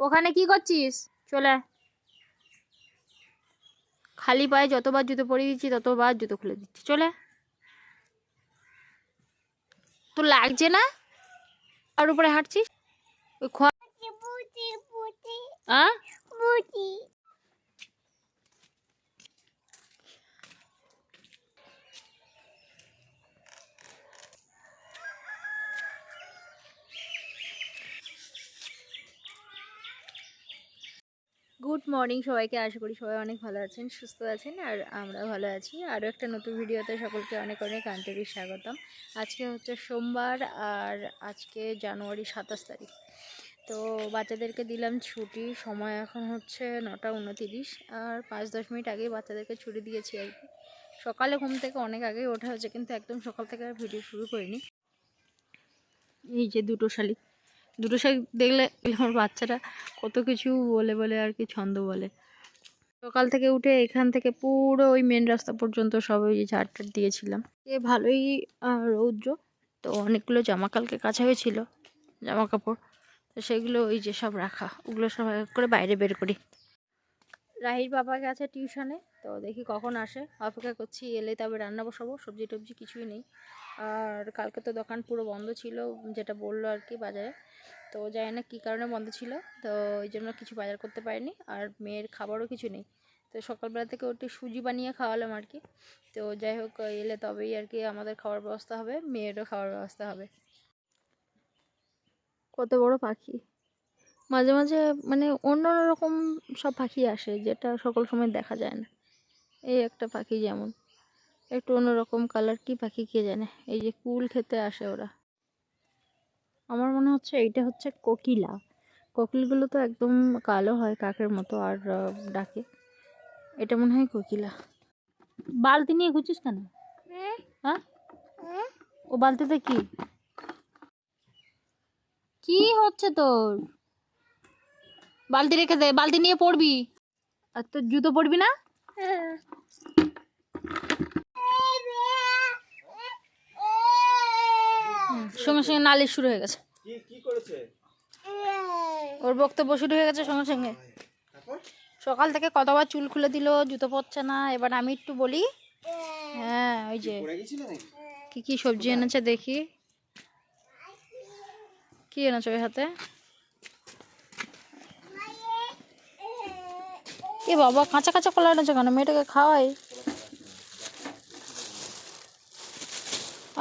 ওখানে কি করছিস? চলে খালি পায়ে যতবার জুতো পরিয়ে দিচ্ছি ততবার জুতো খুলে দিচ্ছি। চলে তো তোর লাগছে না? আর উপরে হাঁটছিস? ওই গুড মর্নিং সবাইকে। আশা করি সবাই অনেক ভালো আছেন, সুস্থ আছেন, আর আমরা ভালো আছি। আরও একটা নতুন ভিডিওতে সকলকে অনেক অনেক আন্তরিক স্বাগতম। আজকে হচ্ছে সোমবার আর আজকে জানুয়ারি সাতাশ তারিখ। তো বাচ্চাদেরকে দিলাম ছুটি, সময় এখন হচ্ছে নটা উনতিরিশ। আর পাঁচ দশ মিনিট আগেই বাচ্চাদেরকে ছুটি দিয়েছি আর কি। সকালে ঘুম থেকে অনেক আগেই ওঠা হয়েছে, কিন্তু একদম সকাল থেকে আর ভিডিও শুরু করিনি। এই যে দুটো শালিক। দুটো শালিক দেখলে আমার বাচ্চারা কত কিছু বলে বলে আর কি ছন্দ বলে। সকাল থেকে উঠে এখান থেকে পুরো ওই মেন রাস্তা পর্যন্ত সব ওই ঝাড় দিয়েছিলাম। এ ভালোই রৌদ্র। তো অনেকগুলো জামা কালকে কাছা হয়েছিল জামা কাপড় তো সেগুলো ওই যে সব রাখা, ওগুলো সব করে বাইরে বের করি। রাহির বাবা গেছে টিউশনে। তো দেখি কখন আসে। অপেক্ষা করছি, এলে তবে রান্না বসাবো, সবজি টবজি কিছুই নেই। আর কালকে তো দোকান পুরো বন্ধ ছিল, যেটা বলল আর কি বাজারে। তো জানি না কী কারণে বন্ধ ছিল, তো ওই জন্য কিছু বাজার করতে পারিনি। আর মেয়ের খাবারও কিছু নেই। তো সকালবেলা থেকে ওটি সুজি বানিয়ে খাওয়ালাম আর কি। তো যাই হোক, এলে তবেই আর কি আমাদের খাওয়ার ব্যবস্থা হবে, মেয়েরও খাওয়ার ব্যবস্থা হবে। কত বড় পাখি। মাঝে মাঝে মানে অন্য রকম সব পাখি আসে, যেটা সকল সময় দেখা যায় না। এই একটা পাখি যেমন। একটু অন্যরকম কালার কি পাখি কে জানে? এই যে কুল খেতে আসে ওরা। আমার মনে হচ্ছে এইটা হচ্ছে কোকিলা। কোকিলগুলো তো একদম কালো হয় কাকের মতো আর ডাকে। এটা মনে হয় কোকিলা। বালতি নিয়ে ঘুরছিস কেন? হ্যাঁ? ও বালতিতে কি? কি হচ্ছে তোর? বালতি রেখে দে, বালতি নিয়ে পড়বি। আর তোর জুতো পরবি না? সঙ্গে সঙ্গে নালিশ শুরু হয়ে গেছে। ওর বক্তব্য শুরু হয়ে গেছে সঙ্গে সঙ্গে। সকাল থেকে কতবার চুল খুলে দিল জুতো পড়ছে না এবার আমি একটু বলি। হ্যাঁ ওই যে কি কি সবজি এনেছে দেখি। কি এনেছে ওই হাতে? এ বাবা, কাঁচা কাঁচা কলা আনেছে কেন? মেয়েটাকে খাওয়াই।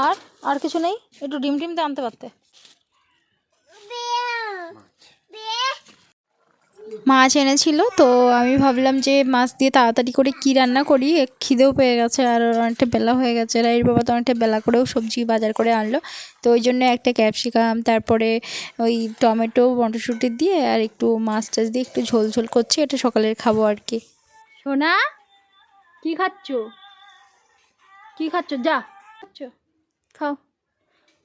আর আর কিছু নেই? একটু ডিম টিম তো আনতে পারতে। মাছ এনেছিল, তো আমি ভাবলাম যে মাছ দিয়ে তাড়াতাড়ি করে কি রান্না করি খিদেও পেয়ে গেছে আর অনেকটা বেলা হয়ে গেছে। রাইর বাবা তো অনেকটা বেলা করেও সবজি বাজার করে আনলো, তো ওই জন্য একটা ক্যাপসিকাম, তারপরে ওই টমেটো, মটরশুঁটি দিয়ে আর একটু মাছ টাছ দিয়ে একটু ঝোল ঝোল করছি, এটা সকালের খাব আর কি। সোনা, কি খাচ্ছ? কি খাচ্ছ? যা। খাচ্ছ? খাও।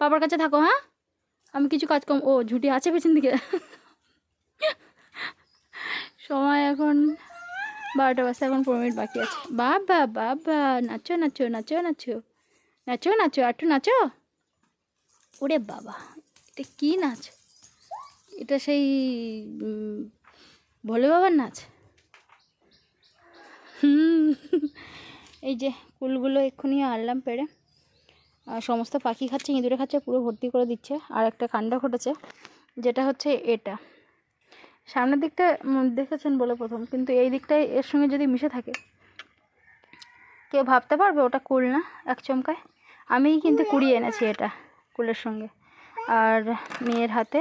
বাবার কাছে থাকো হ্যাঁ? আমি কিছু কাজ কম ও, ঝুটি আছে পেছন দিকে। সময় এখন বারোটা বাজতে, এখন পনেরো মিনিট বাকি আছে। বাবা বাবা, নাচো নাচো নাচো নাচো। নাচো নাচো একটু নাচো। ওরে বাবা, এটা কি নাচ? এটা সেই ভোলে বাবার নাচ? এই যে কুলগুলো এক্ষুনি আনলাম পেড়ে। আর সমস্ত পাখি খাচ্ছে, ইঁদুরে খাচ্ছে, পুরো ভর্তি করে দিচ্ছে। আর একটা কাণ্ড ঘটেছে, যেটা হচ্ছে এটা। সামনের দিকটা দেখেছেন বলে প্রথম, কিন্তু এই দিকটায় এর সঙ্গে যদি মিশে থাকে, কেউ ভাবতে পারবে ওটা কুল না, এক চমকায়? আমিই কিন্তু কুড়িয়ে এনেছি এটা কুলের সঙ্গে। আর মেয়ের হাতে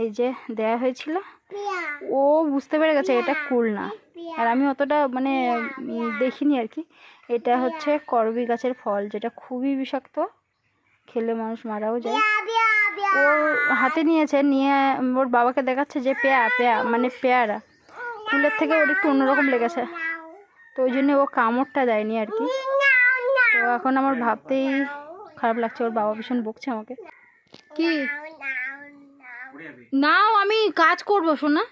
এই যে দেয়া হয়েছিল, ও বুঝতে পেরে গেছে এটা কুল না। আর আমি অতটা মানে দেখিনি আর কি। এটা হচ্ছে করবি গাছের ফল, যেটা খুবই বিষাক্ত, খেলে মানুষ মারাও যায়। ও হাতে নিয়েছে, নিয়ে ওর বাবাকে দেখাচ্ছে যে পেয়া পেয়া মানে পেয়ারা। ফুলের থেকে ওর একটু অন্যরকম লেগেছে। তো ওই জন্য ও কামড়টা দেয়নি আর কি। তো এখন আমার ভাবতেই খারাপ লাগছে, ওর বাবা ভীষণ বকছে আমাকে। কি? নাও, আমি কাজ করব শোনা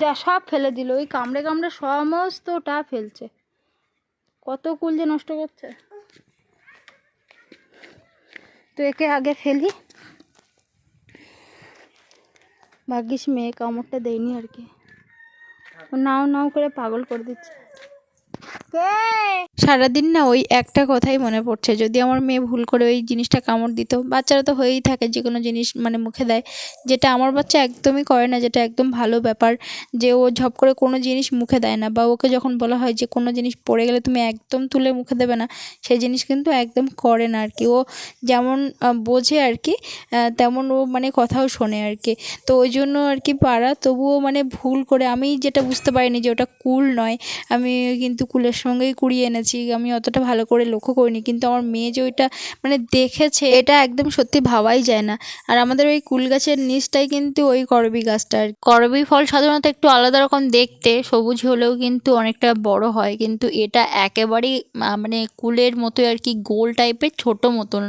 যা সব ফেলে দিল, ওই কামড়ে কামড়ে সমস্তটা ফেলছে। কত কুল যে নষ্ট করছে। তো একে আগে ফেলি। ভাগ্যিস মেয়ে কামড়টা দেয়নি আর কি। নাও নাও করে পাগল করে দিচ্ছে। সারাদিন না ওই একটা কথাই মনে পড়ছে। যদি আমার মেয়ে ভুল করে ওই জিনিসটা কামড় দিত, বাচ্চারা তো হয়েই থাকে যে কোনো জিনিস মানে মুখে দেয়। যেটা আমার বাচ্চা একদমই করে না, যেটা একদম ভালো ব্যাপার, যে ও ঝপ করে কোনো জিনিস মুখে দেয় না, বা ওকে যখন বলা হয় যে কোনো জিনিস পড়ে গেলে তুমি একদম তুলে মুখে দেবে না সেই জিনিস কিন্তু একদম করে না আর কি ও যেমন বোঝে আর কি তেমন ও মানে কথাও শোনে আর কি তো ওই জন্য আর কি পারা তবুও মানে ভুল করে, আমি যেটা বুঝতে পারিনি যে ওটা কুল নয়, আমি কিন্তু কুলের সঙ্গেই কুড়িয়ে এনেছি, আমি অতটা ভালো করে লক্ষ্য করিনি। কিন্তু আমার মেয়ে যে ওইটা মানে দেখেছে, এটা একদম সত্যি ভাবাই যায় না। আর আমাদের ওই কুল গাছের নিচটাই কিন্তু ওই করবি গাছটা আর। করবি ফল সাধারণত একটু আলাদা রকম দেখতে, সবুজ হলেও কিন্তু অনেকটা বড় হয়। কিন্তু এটা একেবারেই মানে কুলের মতো আর কি, গোল টাইপের ছোট মতন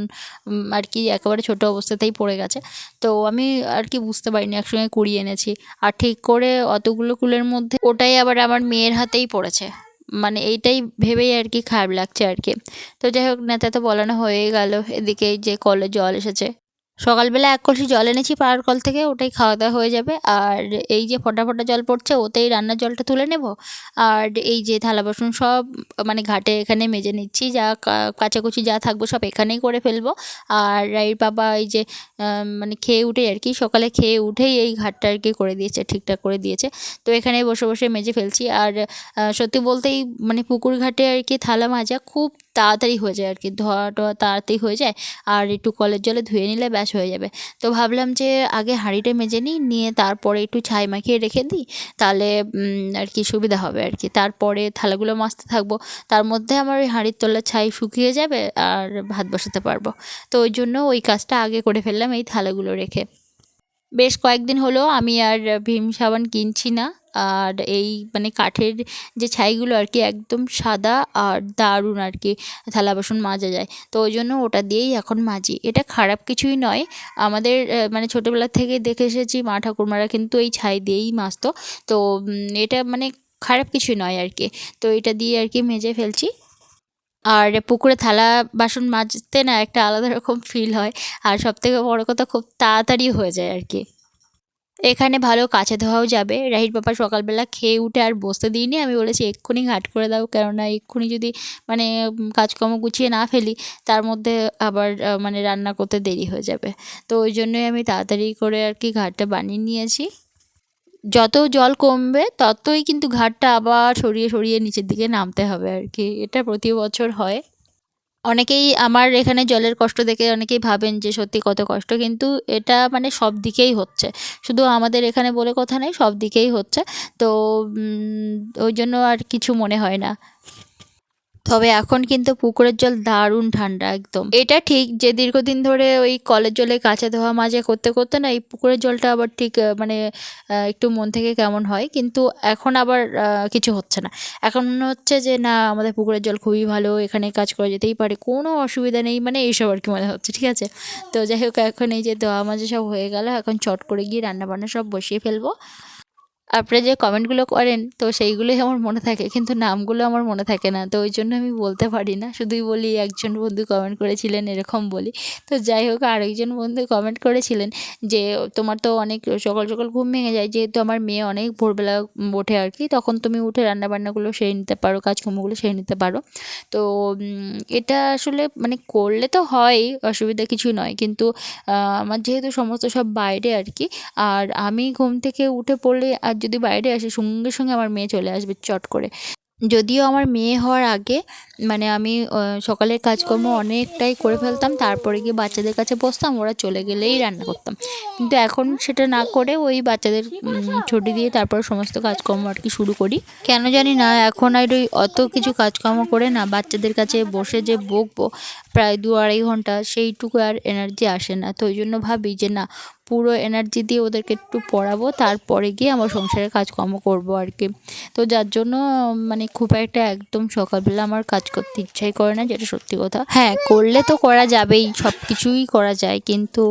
আর কি, একেবারে ছোট অবস্থাতেই পড়ে গেছে। তো আমি আর কি বুঝতে পারিনি, একসঙ্গে কুড়িয়ে এনেছি। আর ঠিক করে অতগুলো কুলের মধ্যে ওটাই আবার আমার মেয়ের হাতেই পড়েছে। মানে এইটাই ভেবেই আর কি খারাপ লাগছে আর কি। তো যাই হোক নেতা তো বলানো হয়ে গেল। এদিকে যে কলে জল এসেছে। সকালবেলা এক কলসি জল এনেছি পাড়ার কল থেকে, ওটাই খাওয়া দাওয়া হয়ে যাবে। আর এই যে ফোঁটা ফোঁটা জল পড়ছে, ওতেই রান্নার জলটা তুলে নেব। আর এই যে থালা বাসন সব মানে ঘাটে এখানে মেজে নিচ্ছি, যা কাচাকুচি যা থাকব সব এখানেই করে ফেলব। আর রাইর বাবা এই যে মানে খেয়ে উঠে আর কি, সকালে খেয়ে উঠেই এই ঘাটটা আর কি করে দিয়েছে, ঠিকঠাক করে দিয়েছে। তো এখানে বসে বসে মেজে ফেলছি। আর সত্যি বলতেই মানে পুকুর ঘাটে আর কি থালা মাজা খুব তাড়াতাড়ি হয়ে যায় আর কি ধোয়া টোয়া তাড়াতাড়ি হয়ে যায় আর একটু কলের জলে ধুয়ে নিলে ব্যাস হয়ে যাবে। তো ভাবলাম যে আগে হাঁড়িটা মেজে নিই, নিয়ে তারপরে একটু ছাই মাখিয়ে রেখে দিই, তাহলে আর কি সুবিধা হবে আর কি তারপরে থালাগুলো মাজতে থাকব, তার মধ্যে আমার ওই হাঁড়ির তলার ছাই শুকিয়ে যাবে আর ভাত বসাতে পারব। তো ওই জন্য ওই কাজটা আগে করে ফেললাম এই থালাগুলো রেখে। বেশ কয়েকদিন হলো আমি আর ভীম সাবান কিনছি না। আর এই মানে কাঠের যে ছাইগুলো আর কি একদম সাদা আর দারুণ আর কি থালা বাসন মাজা যায়। তো ওই জন্য ওটা দিয়েই এখন মাজি। এটা খারাপ কিছুই নয়। আমাদের মানে ছোটোবেলা থেকে দেখে এসেছি মা ঠাকুরমারা কিন্তু এই ছাই দিয়েই মাজতো। তো এটা মানে খারাপ কিছুই নয় আর কি। তো এটা দিয়ে আর কি মেজে ফেলছি। আর পুকুরে থালা বাসন মাজতে না একটা আলাদা রকম ফিল হয়। আর সবথেকে বড় কথা খুব তাড়াতাড়ি হয়ে যায় আর কি। এখানে ভালো কাছে ধোয়াও যাবে। রাহির বাবা সকালবেলা খেয়ে উঠে আর বসতে দিইনি। আমি বলেছি, এক্ষুনি ঘাট করে দাও, কেননা এক্ষুনি যদি মানে কাজকর্ম গুছিয়ে না ফেলি, তার মধ্যে আবার মানে রান্না করতে দেরি হয়ে যাবে। তো ওই জন্যই আমি তাড়াতাড়ি করে আর কি ঘাটটা বানিয়ে নিয়েছি। যত জল কমবে, ততই কিন্তু ঘাটটা আবার সরিয়ে সরিয়ে নিচের দিকে নামতে হবে আর কি। এটা প্রতি বছর হয়। অনেকেই আমার এখানে জলের কষ্ট দেখে অনেকেই ভাবেন যে সত্যি কত কষ্ট, কিন্তু এটা মানে সব দিকেই হচ্ছে। শুধু আমাদের এখানে বলে কথা নেই, সব দিকেই হচ্ছে। তো ওই জন্য আর কিছু মনে হয় না। তবে এখন কিন্তু পুকুরের জল দারুণ ঠান্ডা, একদম। এটা ঠিক যে দীর্ঘদিন ধরে ওই কলের জলে কাঁচা ধোয়া মাজা করতে করতে না এই পুকুরের জলটা আবার ঠিক মানে একটু মন থেকে কেমন হয়। কিন্তু এখন আবার কিছু হচ্ছে না। এখন মনে হচ্ছে যে না, আমাদের পুকুরের জল খুবই ভালো, এখানে কাজ করা যেতেই পারে, কোনো অসুবিধা নেই মানে এইসব আর কি মনে হচ্ছে, ঠিক আছে? তো যাই হোক, এখন এই যে ধোয়া মাজা সব হয়ে গেল, এখন চট করে গিয়ে রান্না বান্না সব বসিয়ে ফেলব। আপনারা যে কমেন্টগুলো করেন, তো সেইগুলোই আমার মনে থাকে, কিন্তু নামগুলো আমার মনে থাকে না। তো ওই জন্য আমি বলতে পারি না। শুধুই বলি, একজন বন্ধু কমেন্ট করেছিলেন, এরকম বলি। তো যাই হোক, আরেকজন বন্ধু কমেন্ট করেছিলেন যে, তোমার তো অনেক সকাল সকাল ঘুম ভেঙে যায়, যেহেতু আমার মেয়ে অনেক ভোরবেলা ওঠে আর কি, তখন তুমি উঠে রান্নাবান্নাগুলো সেরে নিতে পারো, কাজকর্মগুলো সেরে নিতে পারো। তো এটা আসলে মানে করলে তো হয়, অসুবিধা কিছু নয়, কিন্তু আমার যেহেতু সমস্ত সব বাইরে আর কি, আর আমি ঘুম থেকে উঠে পড়লে আর যদি বাইরে আসে, সঙ্গে সঙ্গে আমার মেয়ে চলে আসবে চট করে। যদিও আমার মেয়ে হওয়ার আগে মানে আমি সকালের কাজকর্ম অনেকটাই করে ফেলতাম, তারপরে গিয়ে বাচ্চাদের কাছে বসতাম, ওরা চলে গেলেই রান্না করতাম। কিন্তু এখন সেটা না করে ওই বাচ্চাদের ছুটি দিয়ে তারপর সমস্ত কাজকর্ম আর কি শুরু করি। কেন জানি না, এখন আর ওই অত কিছু কাজকর্ম করে না, বাচ্চাদের কাছে বসে যে বকবো প্রায় দু আড়াই ঘণ্টা, সেইটুকু আর এনার্জি আসে না। তো ওই জন্য ভাবি যে না, পুরো এনার্জি দিয়ে ওদেরকে একটু পড়াবো, তারপরে গিয়ে আমার সংসারের কাজকর্ম করব আর কি। তো যার জন্য মানে খুব একটা একদম সকালবেলা আমার কাজ করতে ইচ্ছাই করে না যেটা সত্যি কথা। হ্যাঁ করলে তো করা যাবেই সব কিছুই করা যায়। কিন্তু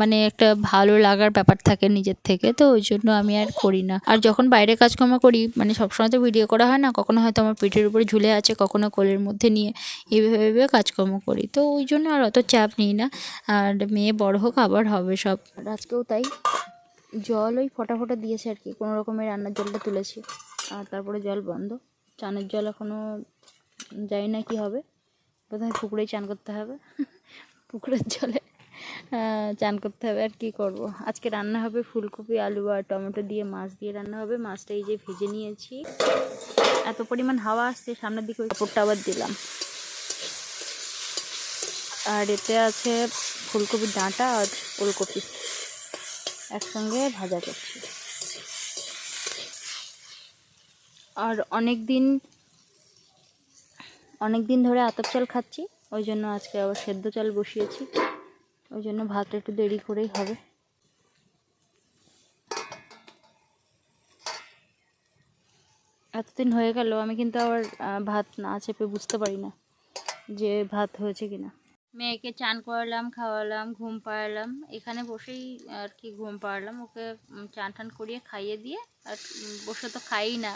মানে একটা ভালো লাগার ব্যাপার থাকে নিজের থেকে তো ওই জন্য আমি আর করি না। আর যখন বাইরে কাজকর্ম করি মানে সবসময় তো ভিডিও করা হয় না কখনো হয়তো আমার পিঠের উপরে ঝুলে আছে কখনো কোলের মধ্যে নিয়ে এইভাবে ভেবে কাজকর্ম করি। তো ওই জন্য আর অত চাপ নিই না। আর মেয়ে বড় হোক আবার হবে সব। আজকেও তাই। জল ওই ফোটা ফোটা দিয়েছে আর কি কোনো রকমের রান্নার জলটা তুলেছি। আর তারপরে জল বন্ধ। চানের জল এখনও জানি না কি হবে। প্রথমে পুকুরেই চান করতে হবে। পুকুরের জলে চান করতে হবে আর কি করব। আজকে রান্না হবে ফুলকপি, আলু আর টমেটো দিয়ে মাছ দিয়ে রান্না হবে। মাছটা এই যে ভেজে নিয়েছি। এত পরিমাণ হাওয়া আসছে, সামনের দিকে ওই কাপড়টা আবার দিলাম। আর এতে আছে ফুলকপির ডাঁটা আর ফুলকপি একসঙ্গে ভাজা করছি। আর অনেক দিন অনেক দিন ধরে আতপ চাল খাচ্ছি, ওই জন্য আজকে আবার সেদ্ধ চাল বসিয়েছি। ওই জন্য ভাতটা একটু দেরি করেই হবে। এতদিন হয়ে গেল, আমি কিন্তু আবার ভাত না চেপে বুঝতে পারি না যে ভাত হয়েছে কিনা। মেয়েকে চান করালাম, খাওয়ালাম, ঘুম পাড়ালাম। এখানে বসেই আর কি ঘুম পাড়ালাম। ওকে চান টান করিয়ে খাইয়ে দিয়ে আর বসে তো খাই না।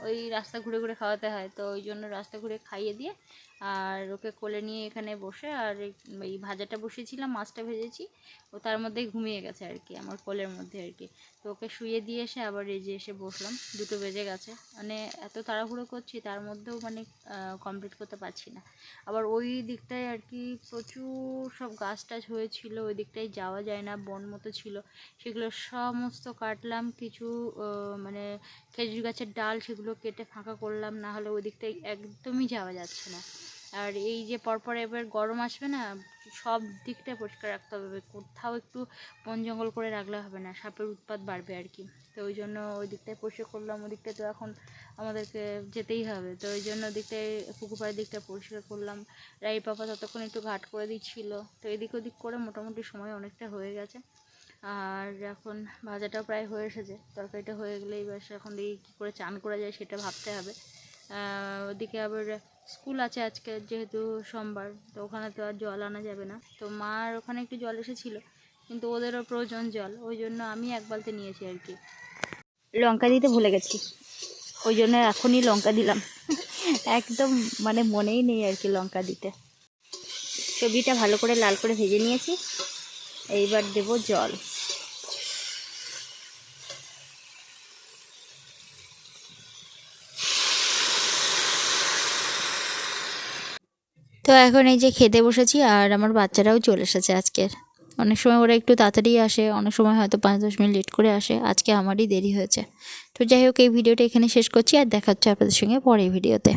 ওই রাস্তা ঘুরে ঘুরে খাওয়াতে হয় তো ওই জন্য রাস্তা ঘুরে খাইয়ে দিয়ে আর ওকে কোলে নিয়ে এখানে বসে আর এই- ভাজাটা বসিয়েছিলাম, মাছটা ভেজেছি। ও তার মধ্যে ঘুমিয়ে গেছে আর কি, আমার কোলের মধ্যে আর কি। তো ওকে শুয়ে দিয়ে এসে আবার এই যে এসে বসলাম, দুটো বেজে গেছে। মানে এত তাড়াহুড়ো করছি, তার মধ্যেও মানে কমপ্লিট করতে পারছি না। আবার ওই দিকটায় আর কি প্রচুর সব গাছ টাছ হয়েছিল, ওই দিকটায় যাওয়া যায় না, বন মতো ছিল। সেগুলো সমস্ত কাটলাম, কিছু মানে খেজুর গাছের ডাল সেগুলো কেটে ফাঁকা করলাম, না হলে ওই দিকটায় একদমই যাওয়া যাচ্ছে না। আর এই যে পরপর এবার গরম আসবে না, সব দিকটা পরিষ্কার রাখতে হবে। কোথাও একটু বন জঙ্গল করে রাখলে হবে না, সাপের উৎপাত বাড়বে আর কি। তো ওই জন্য ওই দিকটায় পরিষ্কার করলাম, ওই দিকটায় তো এখন আমাদেরকে যেতেই হবে। তো ওই জন্য ওদিকটায় পুকুরপাড়ের দিকটা পরিষ্কার করলাম। রাই পাপা ততক্ষণ একটু ঘাট করে দিচ্ছিল। তো এদিক ওদিক করে মোটামুটি সময় অনেকটা হয়ে গেছে। আর এখন ভাজাটাও প্রায় হয়ে এসেছে। তরকারিটা হয়ে গেলেই ব্যাস এখন দেখি কী করে চান করা যায় সেটা ভাবতে হবে। ওদিকে আবার স্কুল আছে আজকে, যেহেতু সোমবার, তো ওখানে তো আর জল আনা যাবে না। তো মার ওখানে একটু জল এসেছিল, কিন্তু ওদেরও প্রয়োজন জল, ওই জন্য আমি এক বালতি নিয়েছি আর কি। লঙ্কা দিতে ভুলে গেছি। ওই জন্য এখনই লঙ্কা দিলাম। একদম মানে মনেই নেই আর কি লঙ্কা দিতে। সবজিটা ভালো করে লাল করে ভেজে নিয়েছি। এইবার দেব জল। তো এখন এই যে খেতে বসেছি আর আমার বাচ্চারাও চলে এসেছে আজকের। অনেক সময় ওরা একটু তাড়াতাড়ি আসে, অনেক সময় হয়তো পাঁচ দশ মিনিট লেট করে আসে, আজকে আমারই দেরি হয়েছে। তো যাই হোক, এই ভিডিওটা এখানে শেষ করছি আর দেখা হচ্ছে আপনাদের সঙ্গে পরের ভিডিওতে।